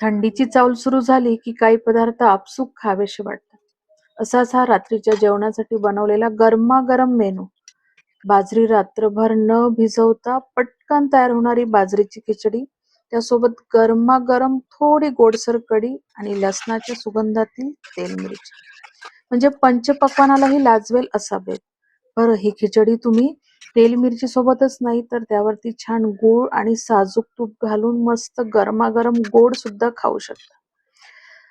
थंडीची चावल सुरू झाली की काही पदार्थ आपसूक खावेसे वाटतात. असाच हा रात्रीच्या जेवणासाठी बनवलेला गरमागरम मेनू. बाजरी रात्रभर न भिजवता पटकन तयार होणारी बाजरीची खिचडी, त्यासोबत गरमागरम थोडी गोडसर कढी आणि लसणाच्या सुगंधातील तेल मिरची. म्हणजे पंचपक्वानालाही लाजवेल असा बेत. बरं ही खिचडी तुम्ही तेल मिरची सोबतच नाही तर त्यावरती छान गूळ आणि साजूक तूप घालून मस्त गरमागरम गोड सुद्धा खाऊ शकता.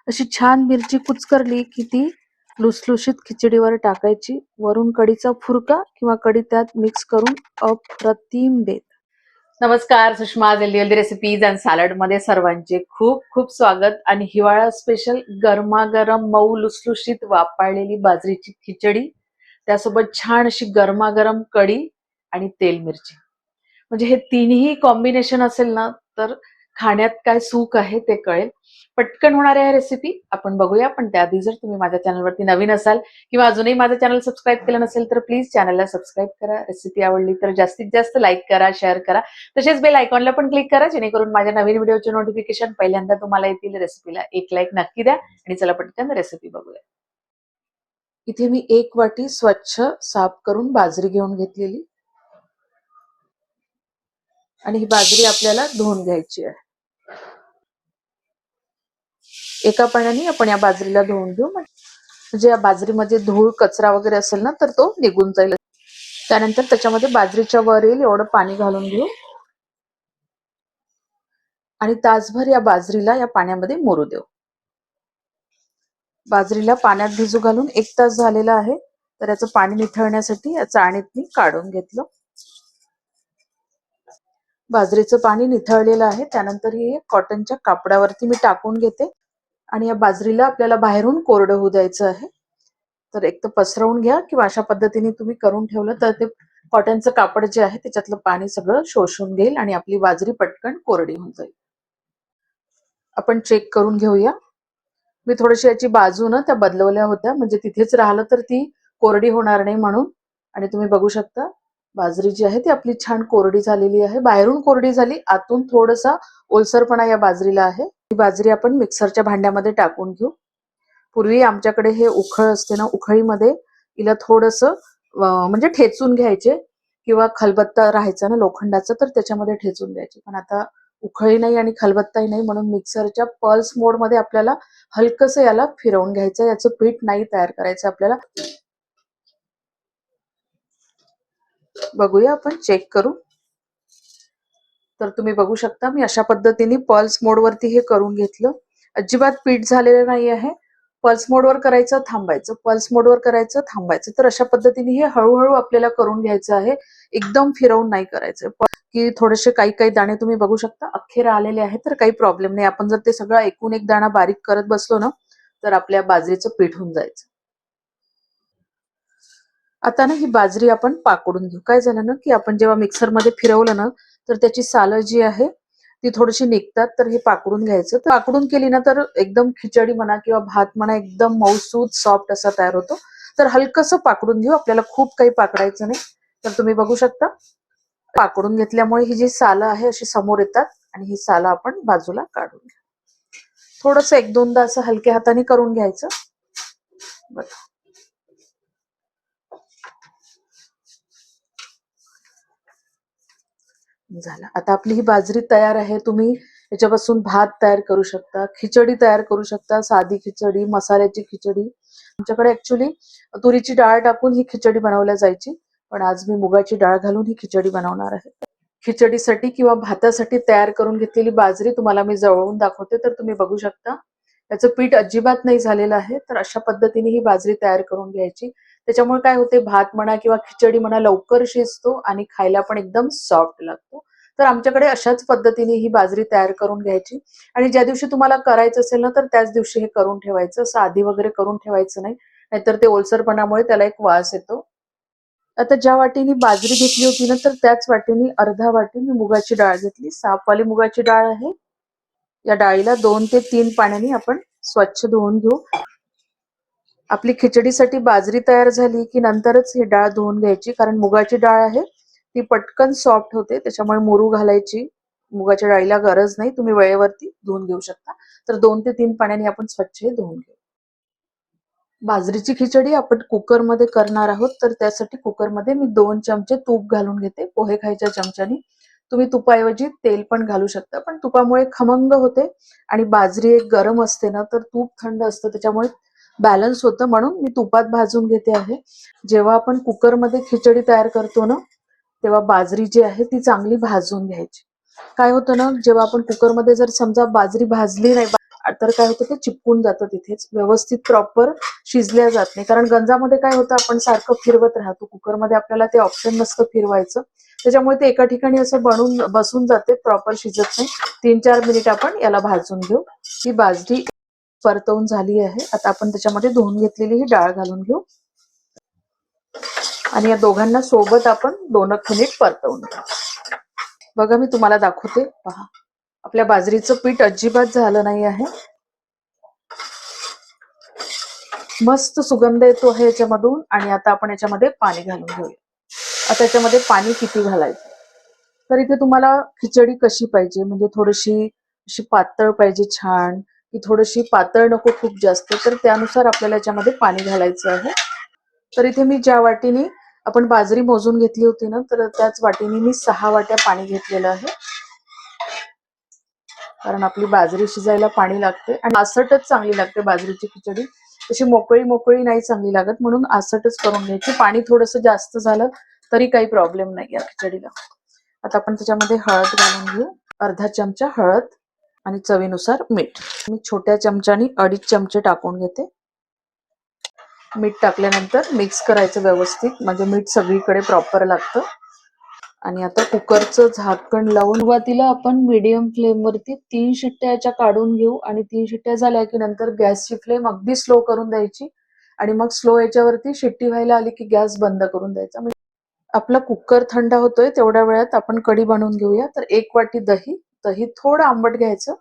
अशी छान मिरची कुचकरली की ती लुसलुशीत खिचडीवर टाकायची. वरून कडीचा फुरका किंवा कढी त्यात मिक्स करून अप्रतिम बेत. नमस्कार सुषमा हेल्दी रेसिपीज अँड सॅलडमध्ये सर्वांचे खूप खूप स्वागत आणि हिवाळा स्पेशल गरमागरम मऊ लुसलुशीत वापरलेली बाजरीची खिचडी त्यासोबत छान अशी गरमागरम कढी आणि तेल मिरची. म्हणजे हे तिन्ही कॉम्बिनेशन असेल ना तर खाण्यात काय सुख आहे ते कळेल. पटकन होणाऱ्या रेसिपी आपण बघूया. पण त्याआधी जर तुम्ही माझ्या चॅनलवरती नवीन असाल किंवा अजूनही माझं चॅनल सबस्क्राईब केलं नसेल तर प्लीज चॅनलला सबस्क्राईब करा. रेसिपी आवडली तर जास्तीत जास्त लाईक करा शेअर करा. तसेच बेल आयकॉनला पण क्लिक करा जेणेकरून माझ्या नवीन व्हिडिओचे नोटिफिकेशन पहिल्यांदा तुम्हाला येतील. रेसिपीला एक लाईक नक्की द्या. आणि चला पटकन रेसिपी बघूया. इथे मी एक वाटी स्वच्छ साफ करून बाजरी घेऊन घेतलेली. आणि ही बाजरी आपल्याला धुवून घ्यायची आहे. एका पाण्याने आपण या बाजरीला धुवून घेऊ. म्हणजे या बाजरीमध्ये धूळ कचरा वगैरे असेल ना तर तो निघून जाईल. त्यानंतर त्याच्यामध्ये बाजरीच्या वर येईल एवढं पाणी घालून घेऊ. आणि तासभर या बाजरीला या पाण्यामध्ये मोरू देऊ. बाजरीला पाण्यात भिजू घालून एक तास झालेला आहे. तर याचं पाणी निथळण्यासाठी या चाळणीत मी काढून घेतलं. बाजरीचं पाणी निथळलेलं आहे. त्यानंतर हे कॉटनच्या कापडावरती मी टाकून घेते. आणि या बाजरीला आपल्याला बाहेरून कोरडं होऊ द्यायचं आहे. तर एक तर पसरवून घ्या किंवा अशा पद्धतीने तुम्ही करून ठेवलं तर ते कॉटनचं कापड जे आहे त्याच्यातलं पाणी सगळं शोषून घेईल आणि आपली बाजरी पटकन कोरडी होऊन जाईल. आपण चेक करून घेऊया. मी थोडीशी याची बाजू ना त्या बदलवल्या होत्या. म्हणजे तिथेच राहिलं तर ती कोरडी होणार नाही म्हणून. आणि तुम्ही बघू शकता बाजरी जी आहे ती आपली छान कोरडी झालेली आहे. बाहेरून कोरडी झाली आतून थोडासा ओलसरपणा या बाजरीला आहे. ही बाजरी आपण मिक्सरच्या भांड्यामध्ये टाकून घेऊ. पूर्वी आमच्याकडे हे उखळ असते ना उखळीमध्ये हिला थोडस म्हणजे ठेचून घ्यायचे किंवा खलबत्ता राहायचा ना लोखंडाचा तर त्याच्यामध्ये ठेचून घ्यायचे. पण आता उखळी नाही आणि खलबत्ताही नाही म्हणून मिक्सरच्या पल्स मोडमध्ये आपल्याला हलकस याला फिरवून घ्यायचं. याचं पीठ नाही तयार करायचं आपल्याला. बघूया आपण चेक करू. तर तुम्ही बघू शकता मी अशा पद्धतीने पल्स मोडवरती हे करून घेतलं. अजिबात पीठ झालेलं नाही आहे. पल्स मोडवर करायचं थांबायचं. पल्स मोडवर करायचं थांबायचं. तर अशा पद्धतीने हे हळूहळू आपल्याला करून घ्यायचं आहे. एकदम फिरवून नाही करायचं की थोडेसे काही काही दाणे तुम्ही बघू शकता. अखेर आलेले आहेत तर काही प्रॉब्लेम नाही. आपण जर ते सगळं एकूण एक दाणा बारीक करत बसलो ना तर आपल्या बाजरीचं पीठ होऊन जायचं. आता ना ही बाजरी आपण पाकडून घेऊ. काय झालं ना की आपण जेव्हा मिक्सरमध्ये फिरवलं ना तर त्याची सालं जी आहे ती थोडीशी निघतात तर हे पाकडून घ्यायचं. तर पाकडून केली ना तर एकदम खिचडी म्हणा किंवा भात म्हणा एकदम मऊसूद सॉफ्ट असा तयार होतो. तर हलकस पाकडून घेऊ. आपल्याला खूप काही पाकडायचं नाही. तर तुम्ही बघू शकता. पाकडून घेतल्यामुळे ही जी सालं आहे अशी समोर येतात आणि ही सालं आपण बाजूला काढून घ्या. थोडस एक दोनदा असं हलक्या हाताने करून घ्यायचं. बघा. झाला. आता आपली ही बाजरी तयार आहे तुम्ही याच्यापासून भात तयार करू शकता खिचडी तयार करू शकता साधी खिचडी मसाल्याची खिचडी. आमच्याकडे ऍक्च्युली तुरीची डाळ टाकून ही खिचडी बनवल्या जायची पण आज मी मुगाची डाळ घालून ही खिचडी बनवणार आहे. खिचडीसाठी किंवा भातासाठी तयार करून घेतलेली बाजरी तुम्हाला मी जवळून दाखवते तर तुम्ही बघू शकता. याचं पीठ अजिबात नाही झालेलं आहे तर अशा पद्धतीने ही बाजरी तयार करून घ्यायची. त्याच्यामुळे काय होते? भात म्हणा किंवा खिचडी म्हणा लवकर शिजतो आणि खायला पण एकदम सॉफ्ट लागतो. तर आमच्याकडे अशाच पद्धतीने ही बाजरी तयार करून घ्यायची. आणि ज्या दिवशी तुम्हाला करायचं असेल ना तर त्याच दिवशी हे करून ठेवायचं. असं आधी वगैरे करून ठेवायचं नाही. नाहीतर ते ओलसरपणामुळे त्याला एक वास येतो. आता ज्या वाटीने बाजरी घेतली होती ना तर त्याच वाटीने अर्धा वाटी मी मुगाची डाळ घेतली. साफवाली मुगाची डाळ आहे. या डाळीला दोन ते तीन पाण्याने आपण स्वच्छ धुवून घेऊ. आपली खिचडीसाठी बाजरी तयार झाली की नंतरच ही डाळ धुवून घ्यायची कारण मुगाची डाळ आहे ती पटकन सॉफ्ट होते त्याच्यामुळे मुरू घालायची. मुगाच्या डाळीला गरज नाही तुम्ही वेळेवरती धुवून घेऊ शकता. तर दोन ते तीन पाण्याने आपण स्वच्छ हे धुवून घेऊ. बाजरीची खिचडी आपण कुकरमध्ये करणार आहोत तर त्यासाठी कुकरमध्ये मी दोन चमचे तूप घालून घेते. पोहे खायच्या चमच्यानी तुम्ही तुपाऐवजी तेल पण घालू शकता पण तुपामुळे खमंग होते आणि बाजरी एक गरम असते ना तर तूप थंड असतं त्याच्यामुळे बॅलन्स होतं म्हणून मी तुपात भाजून घेते आहे. जेव्हा आपण कुकरमध्ये खिचडी तयार करतो ना तेव्हा बाजरी जी आहे ती चांगली भाजून घ्यायची. काय होतं ना जेव्हा आपण कुकरमध्ये जर समजा बाजरी भाजली नाही तर काय होतं ते चिपकून जातं तिथेच. व्यवस्थित प्रॉपर शिजल्या जात नाही. कारण गंजामध्ये काय होतं आपण सारखं फिरवत राहतो. कुकरमध्ये आपल्याला ते ऑप्शन नसतं फिरवायचं. त्याच्यामुळे ते एका ठिकाणी असं बनून बसून जाते प्रॉपर शिजत नाही. तीन चार मिनिट आपण याला भाजून घेऊ. ही बाजरी परतवून झाली आहे. आता आपण त्याच्यामध्ये धुवून घेतलेली ही डाळ घालून घेऊ. आणि या दोघांना सोबत आपण दोन मिनिट परतवून घेऊ. बघा मी तुम्हाला दाखवते. पहा. आपल्या बाजरीचं पीठ अजिबात झालं नाही आहे. मस्त सुगंध येतो आहे याच्यामधून. आणि आता आपण याच्यामध्ये पाणी घालून घेऊया. आता याच्यामध्ये पाणी किती घालायचं? तर इथे तुम्हाला खिचडी कशी पाहिजे? म्हणजे थोडीशी अशी पातळ पाहिजे छान. की थोडीशी पातळ नको खूप जास्त. तर त्यानुसार आपल्याला याच्यामध्ये पाणी घालायचं आहे. तर इथे मी ज्या वाटीने आपण बाजरी मोजून घेतली होती ना तर त्याच वाटीने मी सहा वाट्या पाणी घेतलेलं आहे. कारण आपली बाजरी शिजायला पाणी लागते आणि आसटच चांगली लागते बाजरीची खिचडी. तशी मोकळी मोकळी नाही चांगली लागत म्हणून आसटच करून घ्यायची. पाणी थोडंसं जास्त झालं तरी काही प्रॉब्लेम नाही या खिचडीला. आता आपण त्याच्यामध्ये हळद घालून घेऊ. अर्धा चमचा हळद. आणि चवीनुसार मीठ. मी छोट्या चमच्यानी अडीच चमचे टाकून घेते. मीठ टाकल्यानंतर मिक्स करायचं व्यवस्थित म्हणजे मीठ सगळीकडे प्रॉपर लागतं. आणि आता कुकरचं झाकण लावून सुरुवातीला आपण मीडियम फ्लेम वरती तीन शिट्ट्या याच्या काढून घेऊ आणि तीन शिट्ट्या झाल्या की नंतर गॅसची फ्लेम अगदी स्लो करून द्यायची. आणि मग स्लो याच्यावरती शिट्टी व्हायला आली की गॅस बंद करून द्यायचा. म्हणजे आपला कुकर थंड होतोय तेवढ्या वेळात आपण कढी बनवून घेऊया. तर एक वाटी दही दही थोडं आंबट घ्यायचं.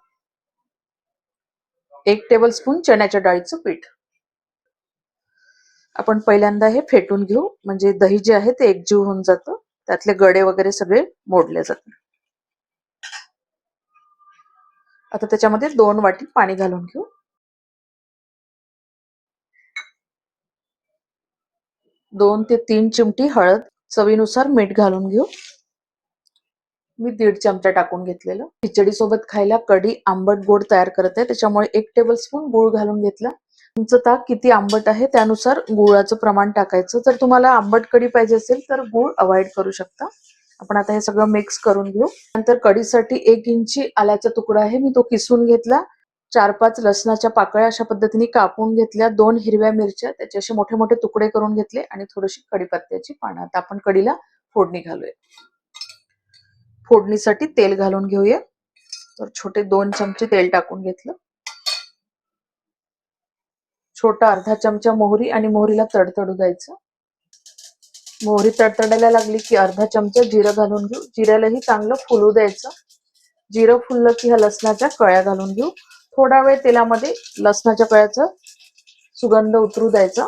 एक टेबल स्पून चण्याच्या डाळीचं पीठ. आपण पहिल्यांदा हे फेटून घेऊ. म्हणजे दही जे आहे ते एकजीव होऊन जातं. त्यातले गडे वगैरे सगळे मोडले जातात. आता त्याच्यामध्ये दोन वाटी पाणी घालून घेऊ. दोन ते तीन चिमटी हळद चवीनुसार मीठ घालून घेऊ. मी दीड चमचा टाकून घेतलेलं. खिचडी सोबत खायला कढी आंबट गोड तयार करत आहे. त्याच्यामुळे एक टेबल स्पून गुळ घालून घेतला. तुमचं ताक किती आंबट आहे त्यानुसार गुळाचं प्रमाण टाकायचं. जर तुम्हाला आंबट कढी पाहिजे असेल तर गुळ अवॉइड करू शकता. आपण आता हे सगळं मिक्स करून घेऊ. नंतर कढीसाठी एक इंची आल्याचा तुकडा आहे. मी तो किसून घेतला. चार पाच लसणाच्या पाकळ्या अशा पद्धतीने कापून घेतल्या. दोन हिरव्या मिरच्या त्याचे असे मोठे मोठे तुकडे करून घेतले आणि थोडीशी कढीपत्त्याची पानं. आता आपण कढीला फोडणी घालूया. फोडणीसाठी तेल घालून घेऊया. तर छोटे दोन चमचे तेल टाकून घेतलं. छोटा अर्धा चमचा मोहरी आणि मोहरीला तडतडू द्यायचं. मोहरी तडतडायला लागली की अर्धा चमचा जिरं घालून घेऊ. जिऱ्यालाही चांगलं फुलू द्यायचं. जिरं फुललं की ह्या लसणाच्या कळ्या घालून घेऊ. थोडा वेळ तेलामध्ये लसणाच्या कळ्याचा सुगंध उतरू द्यायचा.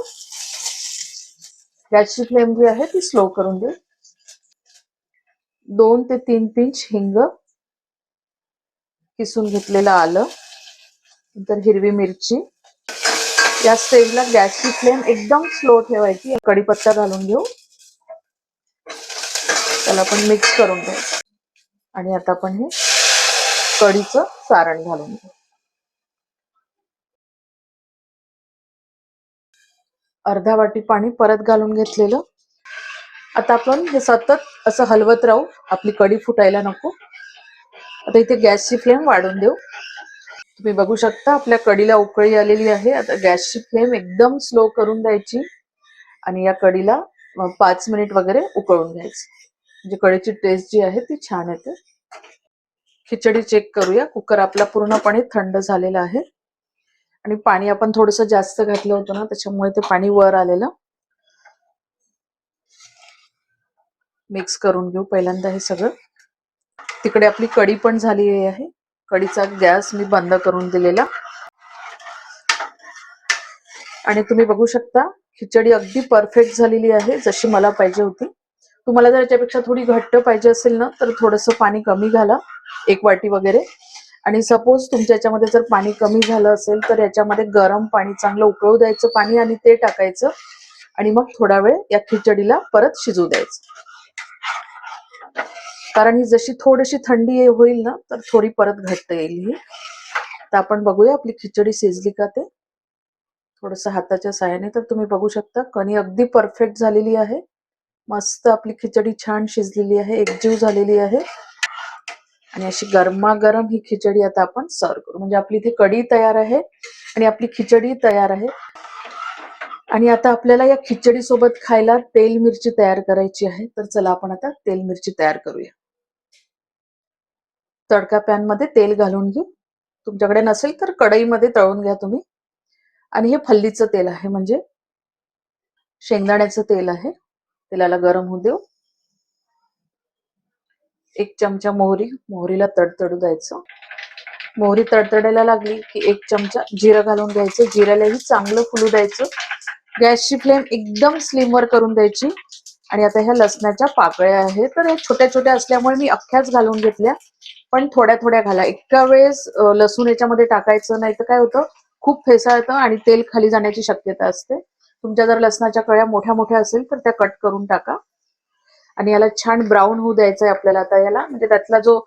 गॅसची फ्लेम जी आहे ती स्लो करून देऊ. दोन ते तीन पिंच हिंग किसून घेतलेलं आलं नंतर हिरवी मिरची. या स्टेजला गॅसची फ्लेम एकदम स्लो ठेवायची. कढीपत्ता घालून घेऊ. त्याला आपण मिक्स करून घेऊ. आणि आता आपण हे कढीचं सारण घालून घेऊ. अर्धा वाटी पाणी परत घालून घेतलेलं. आता आपण हे सतत असं हलवत राहू. आपली कढी फुटायला नको. आता इथे गॅसची फ्लेम वाढून देऊ. तुम्ही बघू शकता आपल्या कडीला उकळी आलेली आहे. आता गॅसची फ्लेम एकदम स्लो करून द्यायची. आणि या कडीला पाच मिनिट वगैरे उकळून घ्यायचं. म्हणजे कडीची टेस्ट जी आहे ती छान येते. खिचडी चेक करूया. कुकर आपला पूर्णपणे थंड झालेला आहे. आणि पाणी आपण थोडस जास्त घातलं होतं ना त्याच्यामुळे ते पाणी वर आलेलं. मिक्स करून घेऊ. पहिल्यांदा हे सगळं. तिकडे आपली कढी पण झालेली आहे. कढीचा गॅस मी बंद करून दिलेला. आणि तुम्ही बघू शकता खिचडी अगदी परफेक्ट झालेली आहे जशी मला पाहिजे होती. तुम्हाला जर याच्यापेक्षा थोडी घट्ट पाहिजे असेल ना तर थोडंसं पाणी कमी घाला एक वाटी वगैरे. आणि सपोज तुमच्या याच्यामध्ये जर पाणी कमी झालं असेल तर याच्यामध्ये गरम पाणी चांगलं उकळू द्यायचं पाणी आणि ते टाकायचं. आणि मग थोडा वेळ या खिचडीला परत शिजू द्यायचं. कारण ही जशी थोडीशी थंडी होईल ना तर थोडी परत घट्ट येईल ही. तर आपण बघूया आपली खिचडी शिजली का ते. थोडस हाताच्या साहाय्याने तर तुम्ही बघू शकता. कणी अगदी परफेक्ट झालेली आहे. मस्त आपली खिचडी छान शिजलेली आहे. एकजीव झालेली आहे. आणि अशी गरमागरम ही खिचडी आता आपण सर्व करू. म्हणजे आपली इथे कढी तयार आहे आणि आपली खिचडी तयार आहे. आणि आता आपल्याला या खिचडी सोबत खायला तेल मिरची तयार करायची आहे. तर चला आपण आता तेल मिरची तयार करूया. तडका पॅनमध्ये तेल घालून घेऊ तुमच्याकडे नसेल तर कढईमध्ये तळून घ्या तुम्ही. आणि हे फल्लीचं तेल आहे म्हणजे शेंगदाण्याचं तेल आहे. तेलाला गरम होऊ देऊ. एक चमचा मोहरी मोहरीला तडतडू द्यायचं. मोहरी तडतडायला लागली की एक चमचा जिरं घालून घ्यायचं. जिऱ्यालाही चांगलं फुलू द्यायचं. गॅसची फ्लेम एकदम स्लिमवर करून द्यायची. आणि आता ह्या लसणाच्या पाकळ्या आहेत. तर ह्या छोट्या छोट्या असल्यामुळे मी अख्ख्याच घालून घेतल्या. पण थोड्या थोड्या घाला. एका वेळेस लसूण याच्यामध्ये टाकायचं नाही तर काय होतं? खूप फेसाळतं आणि तेल खाली जाण्याची शक्यता असते. तुमच्या जर लसणाच्या कळ्या मोठ्या मोठ्या असेल तर त्या कट करून टाका. आणि याला छान ब्राऊन होऊ द्यायचा आहे आपल्याला आता याला. म्हणजे त्यातला जो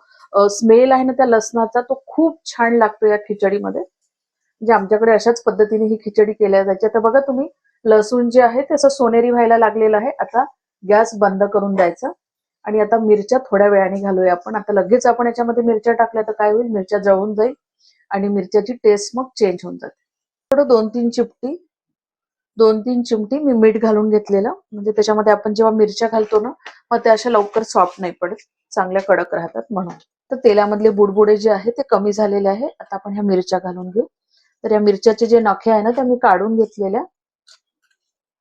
स्मेल आहे ना त्या लसणाचा तो खूप छान लागतो या खिचडीमध्ये. म्हणजे आमच्याकडे अशाच पद्धतीने ही खिचडी केल्या जायची. आता बघा तुम्ही लसूण जे आहे त्याचं सोनेरी व्हायला लागलेलं आहे. आता गॅस बंद करून द्यायचा. आणि आता मिरच्या थोड्या वेळाने घालूया आपण. आता लगेच आपण याच्यामध्ये मिरच्या टाकल्या तर काय होईल? मिरच्या जळून जाईल आणि मिरच्याची टेस्ट मग चेंज होऊन जाते. थोडं दोन तीन चिपटी दोन तीन चिमटी मी मीठ घालून घेतलेलं. म्हणजे त्याच्यामध्ये आपण जेव्हा मिरच्या घालतो ना मग त्या अशा लवकर सॉफ्ट नाही पडत. चांगल्या कडक राहतात म्हणून. तर तेलामधले बुडबुडे जे आहे ते कमी झालेले आहे. आता आपण ह्या मिरच्या घालून घेऊ. तर या मिरच्याचे जे नखे आहे ना त्या मी काढून घेतलेल्या.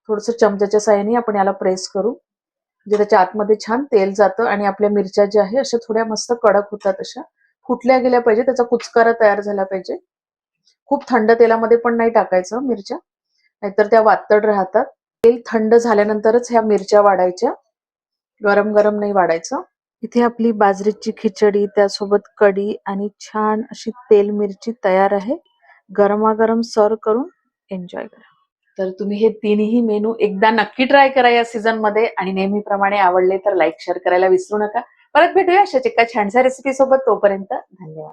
थोडस चमच्याच्या साह्याने आपण याला प्रेस करू. म्हणजे त्याच्या आतमध्ये छान तेल जातं आणि आपल्या मिरच्या ज्या आहे अशा थोड्या मस्त कडक होतात अशा. फुटल्या गेल्या पाहिजे त्याचा कुचकारा तयार झाला पाहिजे. खूप थंड तेलामध्ये पण नाही टाकायचं मिरच्या. नाहीतर त्या वातड राहतात. तेल थंड झाल्यानंतरच ह्या मिरच्या वाढायच्या. गरम गरम नाही वाढायचं. इथे आपली बाजरीची खिचडी त्यासोबत कढी आणि छान अशी तेल मिरची तयार आहे. गरमागरम सर्व करून एन्जॉय करा. तर तुम्ही हे तिन्ही मेनू एकदा नक्की ट्राय करा या सीझनमध्ये आणि नेहमीप्रमाणे आवडले तर लाईक शेअर करायला विसरू नका. परत भेटूया अशाच एका छानशा रेसिपी सोबत. तोपर्यंत धन्यवाद.